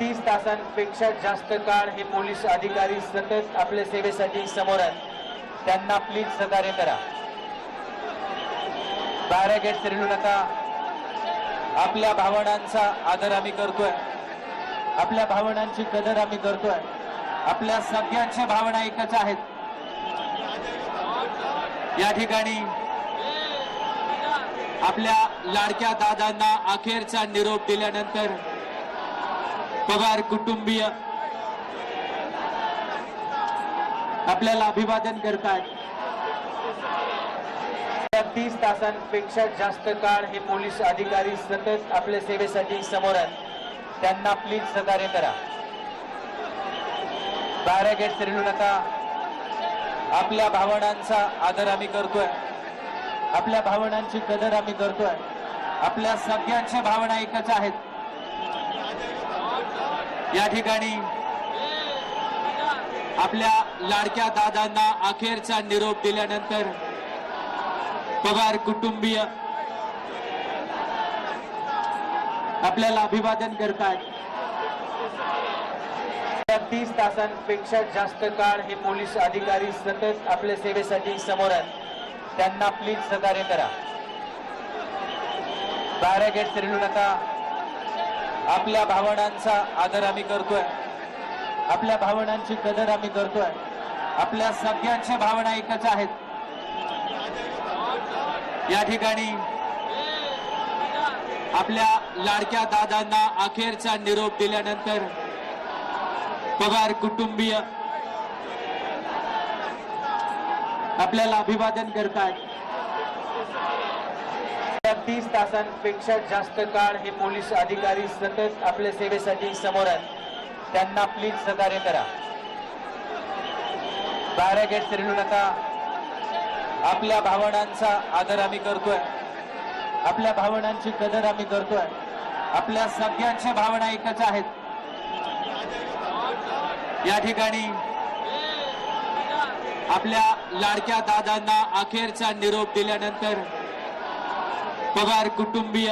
तीस तासांपेक्षा जास्त काळ हे पोलीस अधिकारी सतत आपल्या सेवेसाठी समोर आहेत. त्यांना प्लीज सहकार्य करा. बॅरिगेट फिरलू नका. आपल्या भावनांचा आदर आम्ही करतोय. आपल्या भावनांची कदर आम्ही करतोय. आपल्या सगळ्यांच्या भावना एकच आहेत. या ठिकाणी आपल्या लाडक्या दादांना अखेरचा निरोप दिल्यानंतर पवार कुटुंबीय. आपल्याला अभिवादन करतात तीस तासांपेक्षा जास्त काळ हे पोलीस अधिकारी सतत आपल्या सेवेसाठी समोर आहेत. त्यांना प्लीज सहकार्य करा. बॅरिगेट फिरलू नका. आपल्या भावनांचा आदर आम्ही करतोय. आपल्या भावनांची कदर आम्ही करतोय. आपल्या सगळ्यांच्या भावना एकच आहेत. या ठिकाणी आपल्या लाडक्या दादांना अखेरचा निरोप दिल्यानंतर पवार कुटुंबीय आपल्याला अभिवादन करतात तीस तासांपेक्षा जास्त काळ हे पोलीस अधिकारी सतत आपल्या सेवेसाठी समोर आहेत. त्यांना प्लीज सहकार्य करा. बॅरिगेट फिरलू नका. आपल्या भावनांचा आदर आम्ही करतोय. आपल्या भावनांची कदर आम्ही करतोय. आपल्या सगळ्यांच्या भावना एकच आहेत. या ठिकाणी आपल्या लाडक्या दादांना अखेरचा निरोप दिल्यानंतर पवार कुटुंबीय आपल्याला अभिवादन करतात तीस तासांपेक्षा जास्त काळ हे पोलीस अधिकारी सतत आपल्या सेवेसाठी समोर आहेत. त्यांना प्लीज सहकार्य करा. बॅरिगेट फिरलू नका. आपल्या भावनांचा आदर आम्ही करतोय. आपल्या भावनांची कदर आम्ही करतोय. आपल्या सगळ्यांच्या भावना एकच आहेत. या ठिकाणी आपल्या लाडक्या दादांना अखेरचा निरोप दिल्यानंतर पवार कुटुंबीय